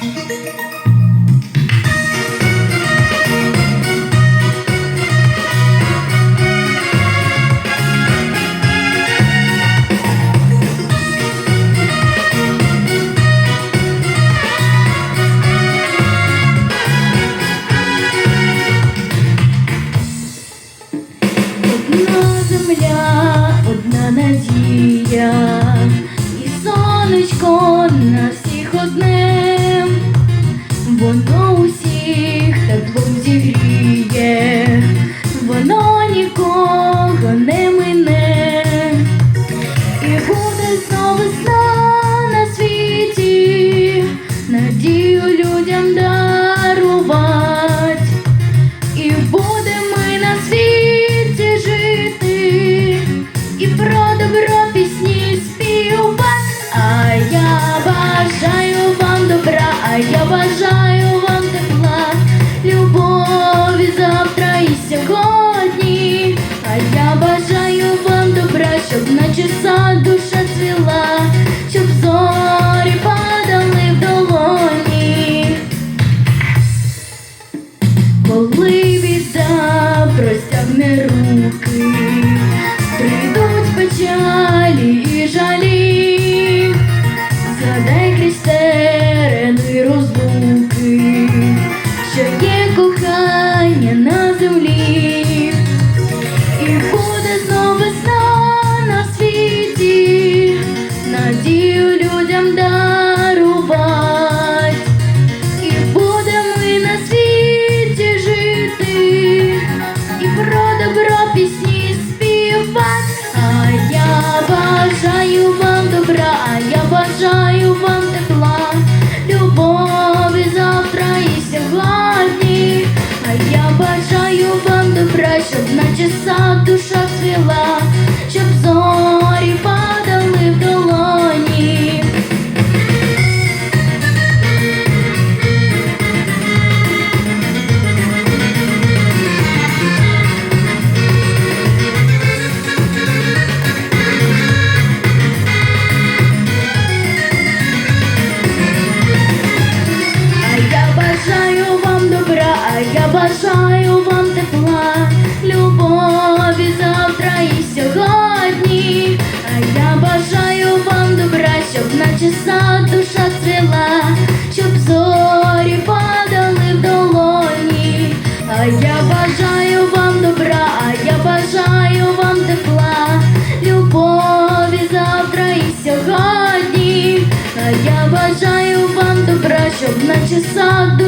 Одна земля, одна надія, воно усіх теплом зігріє, воно нікого розлуки, що є кохання на землі, і буде знов весна на світі, надію людям дарувати. І будемо ми на світі жити, і про добро пісні співати. А я бажаю вам добра, а я бажаю вам бажаю вам добра, щоб наче сад душа цвіла, щоб зорі я бажаю вам тепла, любові завтра і сьогодні. А я бажаю вам добра, щоб наче сад душа цвіла, щоб зорі падали в долоні. А я бажаю вам добра, а я бажаю вам тепла, любові завтра і сьогодні. А я бажаю вам добра, щоб наче сад